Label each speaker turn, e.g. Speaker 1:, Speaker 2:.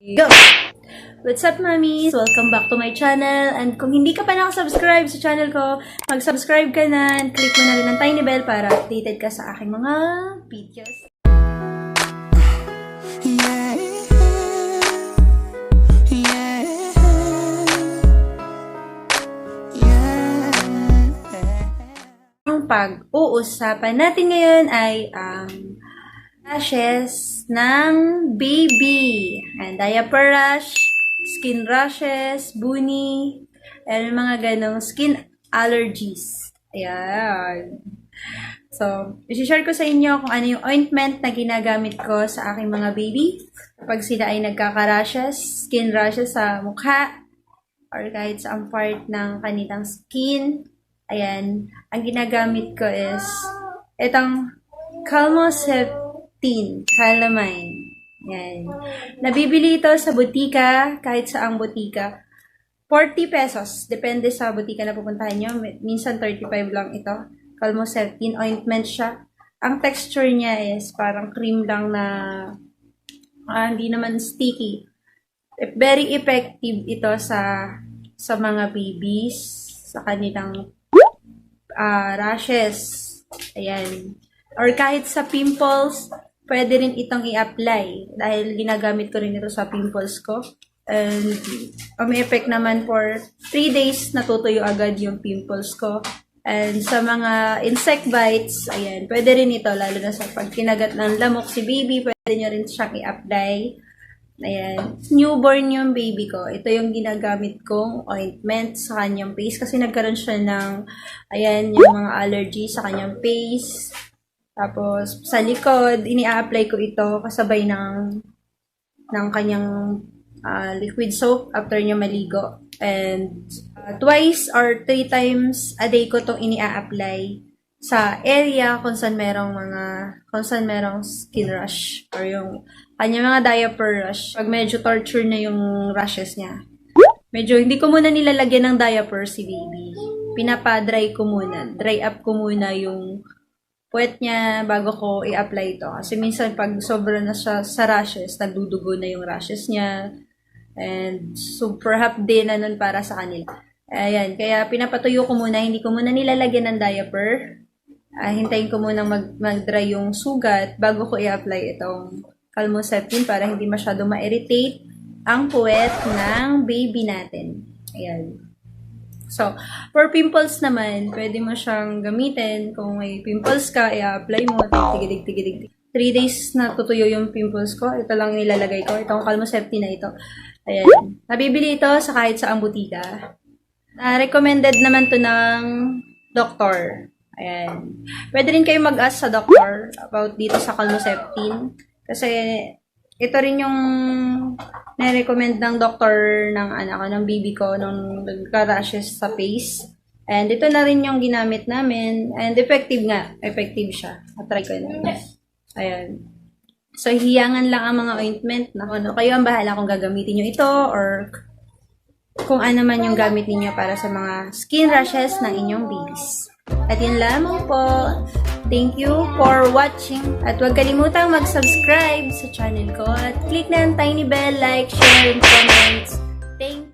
Speaker 1: Go! What's up, mommies? Welcome back to my channel. And kung hindi ka pa nakasubscribe sa channel ko, mag-subscribe ka na and click mo na rin ang tiny bell para updated ka sa aking mga videos.
Speaker 2: Yeah, yeah, yeah.
Speaker 1: Ang pag-uusapan natin ngayon ay ang rashes ng baby. And diaper rash, skin rashes, buni, and mga ganong skin allergies. Ayan. So, isi-share ko sa inyo kung ano yung ointment na ginagamit ko sa aking mga baby kapag sila ay nagkaka-rashes, skin rashes sa mukha, or kahit sa ang part ng kanilang skin. Ayan, ang ginagamit ko is itong Calmoseptine, calamine. Ayan. Nabibili ito sa butika, kahit sa ang butika. 40 pesos, depende sa butika na pupuntahan nyo. Minsan 35 lang ito. Calmoseptine ointment siya. Ang texture niya is parang cream lang na ah, hindi naman sticky. Very effective ito sa sa mga babies, sa kanilang ah, rashes. Ayan. Or kahit sa pimples, pwede rin itong i-apply dahil ginagamit ko rin ito sa pimples ko. And may effect naman for 3 days natutuyo agad yung pimples ko. And sa mga insect bites, ayan, pwede rin ito, lalo na sa pag kinagat ng lamok si baby, pwede nyo rin siyang i-apply. Ayan. Newborn yung baby ko. Ito yung ginagamit kong ointment sa kanyang face kasi nagkaroon siya ng, ayan, yung mga allergy sa kanyang face. Tapos, sa likod, ini-apply ko ito kasabay ng, ng kanyang ah, liquid soap after niya maligo. And ah, twice or three times a day ko itong ini-apply sa area kung saan merong mga, kung saan merong skin rush or yung kanya mga diaper rush. Pag medyo torture na yung rashes niya. Medyo hindi ko muna nilalagyan ng diaper si baby. Pinapa-dry ko muna. Dry up ko muna yung puwet niya bago ko i-apply ito. Kasi minsan pag sobra na siya sa rashes, nagdudugo na yung rashes niya. And super hap din na nun para sa kanila. Ayan, kaya pinapatuyo ko muna, hindi ko muna nilalagyan ng diaper. Ah, hintayin ko muna mag, mag-dry yung sugat bago ko i-apply itong calmoseptine para hindi masyado ma-irritate ang puwet ng baby natin. Ayan. So, for pimples naman, pwede mo siyang gamitin. Kung may pimples ka, i-apply mo. Tigidig, tigidig, 3 days na tutuyo yung pimples ko. Ito lang nilalagay ko. Itong Calmoseptine na ito. Ayan. Nabibili ito sa kahit sa butika. Ah, recommended naman to ng doktor. Ayan. Pwede rin kayo mag-ask sa doktor about dito sa Calmoseptine. Kasi ito rin yung na-recommend ng doktor ng anak ko, ng baby ko, nung nagka-rashes sa face. And ito na rin yung ginamit namin. And effective nga. Effective siya. At-try ko na. Ayan. So, hiyangan lang ang mga ointment na ano. Kayo ang bahala kung gagamitin nyo ito or kung ano man yung gamit ninyo para sa mga skin rashes ng inyong babies. At yun lamang po. Thank you for watching. At huwag kalimutang mag-subscribe sa channel ko at click na ang tiny bell, like, share, and comments. Thank